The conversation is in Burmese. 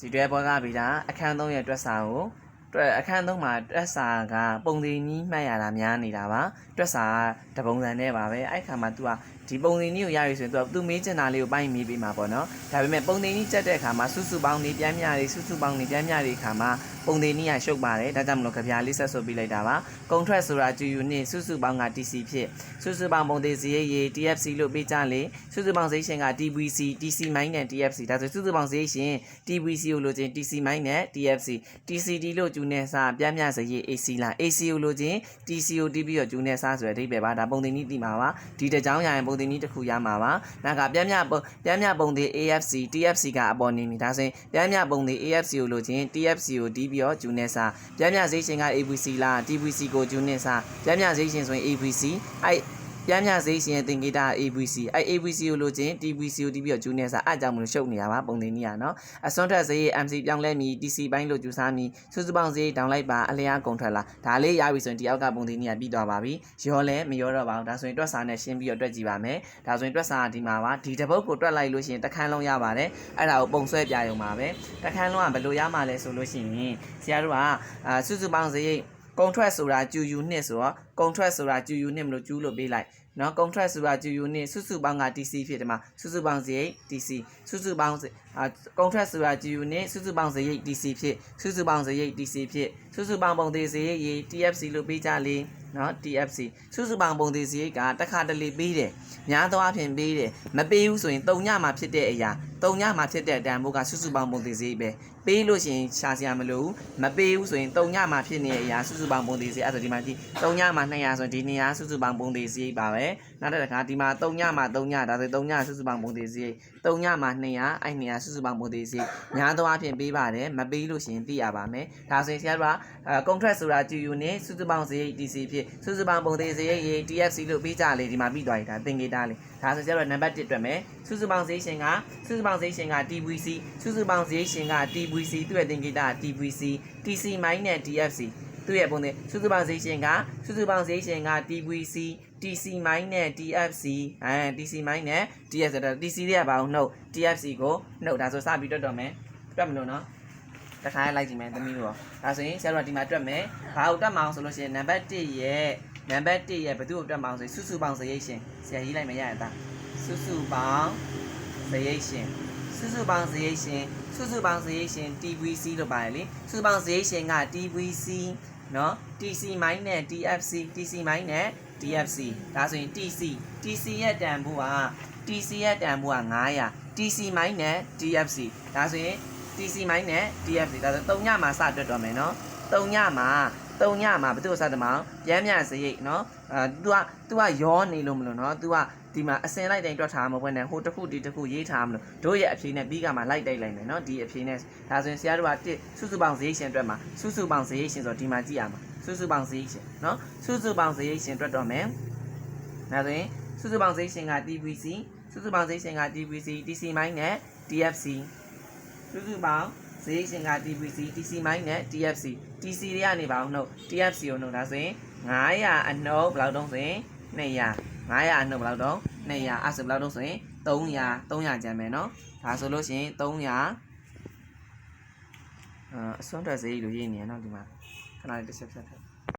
စီတွဲဘောကဗီတာအခန်း3ရဲ့တွက်စာကို တွက်အခန်း3မှာတွက်စာကပုံစံကြီးမှတ်ရတာများနေတာပါတွက်စာကတပုံစံနဲ့ပါပဲအဲ့ခါမှာ तू ကဒီပုံစံကြီးကိုရရဆိုရင် तू က तू မေးချင်တာလေးကိုပိုင်းမေးပေးမှာပေါ့နော်ဒါပေမဲ့ပုံစံကြီးချက်တဲ့အခါမှာစုစုပေါင်းနေပြန်မြတွေစုစုပေါင်းနေပြန်မြတွေအခါမှာပုံစံကြီးကရှုပ်ပါတယ်ဒါကြောင့်မလို့ကြပြလေးဆက်ဆိုပြလိုက်တာပါကုံထွက်ဆိုတာ GU နဲ့စုစုပေါင်းက TC ဖြစ်စုစုပေါင်းပုံစံစရိတ်ရေ TFC လို့ပေးကြလေစုစုပေါင်းစရိတ်ရှင်က TVC TC မိုင်းနဲ့ TFC ဒါဆိုစုစုပေါင်းစရိတ်ရှင် TVC ကိုလိုချင် TC မိုင်းနဲ့ TFC TCD လို့ ကျူနေစားပြမြစရိတ် AC လား AC ကိုလိုချင် TCO တီးပြီးတော့ကျူနေစားဆိုတဲ့အဓိပ္ပာယ်ပါဒါပုံသင်နည်းတည်မှာပါဒီတစ်ကြောင်းရရင်ပုံသင်နည်းတစ်ခုရမှာပါနောက်ကပြမြပုံပြမြပုံသင် AFC TFC ကအပေါ်နေပြီဒါဆိုရင်ပြမြပုံသင် AFC ကိုလိုချင် TFC ကိုတီးပြီးတော့ကျူနေစားပြမြစရိတ်ရှင်က ABC လား TVC ကိုကျူနေစားပြမြစရိတ်ရှင်ဆိုရင် ABC အဲ့ ပြမ်းမြစိတ်ရှင်ရဲ့သင်္ကေတ ABC အဲ ABC ကိုလို့ချင်း TBC ကိုတီးပြီးတော့ဂျူနီယာစာအကြောင်းမလို့ရှုပ်နေတာပါပုံသင်နည်းอ่ะเนาะအစွန်းထက်စရိတ် MC ပြောင်းလဲမီ TC ဘိုင်းလို့ဂျူစားမီစုစုပေါင်းစရိတ်ဒေါင်းလိုက်ပါအလျားကုန်ထွက်လာဒါလေးရပြီဆိုရင်ဒီအောက်ကပုံသင်နည်းอ่ะပြီးသွားပါပြီရောလဲမရောတော့ပါဘူးဒါဆိုရင်တွက်စာနဲ့ရှင်းပြီးတော့တွက်ကြည့်ပါမယ်ဒါဆိုရင်တွက်စာကဒီမှာပါဒီတစ်ပုတ်ကိုတွက်လိုက်လို့ရှိရင်တစ်ခန်းလုံးရပါတယ်အဲ့ဒါကိုပုံဆွဲပြရုံပါပဲတစ်ခန်းလုံးကဘယ်လိုရမှာလဲဆိုလို့ရှိရင်ဆရာတို့ကအာစုစုပေါင်းစရိတ် ကုံထွက်ဆိုတာ QU နှစ်ဆိုတော့ကုံထွက်ဆိုတာ QU နှစ်မလို့ကျူးလို့ပေးလိုက်နော် contract ဆိုတာ GU နဲ့စုစုပေါင်းက TC ဖြစ်တယ်မှာစုစုပေါင်းစရိတ် TC စုစုပေါင်းအာ contract ဆိုတာ GU နဲ့စုစုပေါင်းစရိတ် TC ဖြစ်စုစုပေါင်းစရိတ် TC ဖြစ်စုစုပေါင်းပုံသေးစရိတ်ရေ TFC လို့ပေးကြလေ နော် TFC စုစုပေါင်းပုံသေးစရိတ်ကတစ်ခါတလေပေးတယ်များသောအားဖြင့်ပေးတယ်မပေးဘူးဆိုရင်တုံညမှာဖြစ်တဲ့အရာတုံညမှာဖြစ်တဲ့တန်ဖိုးကစုစုပေါင်းပုံသေးစရိတ်ပဲပေးလို့ရှိရင်ရှာစရာမလိုဘူးမပေးဘူးဆိုရင်တုံညမှာဖြစ်နေတဲ့အရာစုစုပေါင်းပုံသေးစရိတ်အဲ့ဒါဆိုဒီမှာကြည့်တုံညမှာ200ဆိုရင်ဒီနေရာစုစုပေါင်းပုံသေးစရိတ်ပါပဲနောက်တစ်ခါဒီမှာ3ညမှာ3ညဒါဆို3ညစုစုပေါင်းပုံသေးစရိတ်3ညမှာ200အဲ့200စုစုပေါင်းပုံသေးစရိတ်များသောအားဖြင့်ပေးပါတယ်မပေးလို့ရှိရင်သိရပါမယ်ဒါဆိုရင်ဆရာတို့ကအဲ contract ဆိုတာ GU နဲ့စုစုပေါင်းစရိတ် TC ဖြစ်စုစုပေါင်းပုံသေးစရိတ်ရေ TFC လို့ပေးကြလေဒီမှာပြီးသွားပြီဒါသင်္ကေတလေးဒါဆိုဆရာတို့နံပါတ်1အတွက်မယ်စုစုပေါင်းစရိတ်ရှင်ကစုစုပေါင်းစရိတ်ရှင်က TVC စုစုပေါင်းစရိတ်ရှင်က TVC သူ့ရဲ့သင်္ကေတ TVC TC မိုင်းနဲ့ TFC သူ့ရဲ့ပုံသင်စုစုပေါင်းစရိတ်ရှင်ကစုစုပေါင်းစရိတ်ရှင်က TVC TC မိုင်းနဲ့ TFC အဲ TC မိုင်းနဲ့ TFC တော့ TC တွေကဘာလို့နှုတ် TFC ကိုနှုတ်ဒါဆိုစပြီးတွက်တော့မယ်တွက်မလို့နော် တခါလိုက်ကြည့်မယ်သမီးတို့ဒါဆိုရင်ဆရာတို့ကဒီမှာတွက်မယ်ဘာကိုတွက်မအောင်ဆိုလို့ရှိရင်နံပါတ်1ရဲ့နံပါတ်1ရဲ့ဘယ်သူ့ကိုတွက်မအောင်ဆိုရင်စုစုပေါင်းစရိတ်ရှင်ဆရာရေးလိုက်မရရတာစုစုပေါင်းစရိတ်ရှင်စုစုပေါင်းစရိတ်ရှင်စုစုပေါင်းစရိတ်ရှင် TVC လို့ပါတယ်လေစုစုပေါင်းစရိတ်ရှင်က TVC နော် TC မိုင်းနဲ့ TFC TC မိုင်းနဲ့ TFC ဒါဆိုရင် TC TC ရဲ့တန်ဖိုးက TC ရဲ့တန်ဖိုးက900 TC မိုင်းနဲ့ TFC ဒါဆိုရင် TC မိုင်းနဲ့ TFC ဒါဆို3ညမှာစတွက်တော့မယ်နော်3ညမှာ3ညမှာဘယ်သူ့စတဲ့မောင်ပြန်မြစရိတ်နော်အာ तू က तू ကရောနေလို့မလို့နော် तू ကဒီမှာအစင်လိုက်တိုင်းတွက်ထားမှာပဲနဲ့ဟိုတစ်ခုဒီတစ်ခုရေးထားမလို့တို့ရဲ့အဖြေနဲ့ပြီးကမှလိုက်တိုက်လိုက်မယ်နော်ဒီအဖြေနဲ့ဒါဆိုရင်ဆရာတို့ကတစ်စုစုပေါင်းစရိတ်ရှင်အတွက်မှာစုစုပေါင်းစရိတ်ရှင်ဆိုဒီမှာကြည့်ရမှာစုစုပေါင်းစရိတ်ရှင်နော်စုစုပေါင်းစရိတ်ရှင်အတွက်တော့မယ်ဒါဆိုရင်စုစုပေါင်းစရိတ်ရှင်က TVC စုစုပေါင်းစရိတ်ရှင်က TVC TC မိုင်းနဲ့ TFC စုစုပေါင်းစရိတ်ရှင်က TVC TC မိုင်းနဲ့ TFC TC တွေကနေပါအောင်နှုတ် TFC ကိုနှုတ်ဒါဆိုရင်900အနှုတ်ဘယ်လောက်တုံးဆိုရင်200 900အနှုတ်ဘယ်လောက်တုံး200အဲ့ဆိုဘယ်လောက်တုံးဆိုရင်300 300ကျန်မယ်နော်ဒါဆိုလို့ရှိရင်300အအစွန်းထွက်စရိတ်လို့ရေးနေရနော်ဒီမှာခဏလေးတစ်ချက်ဖြတ်ထား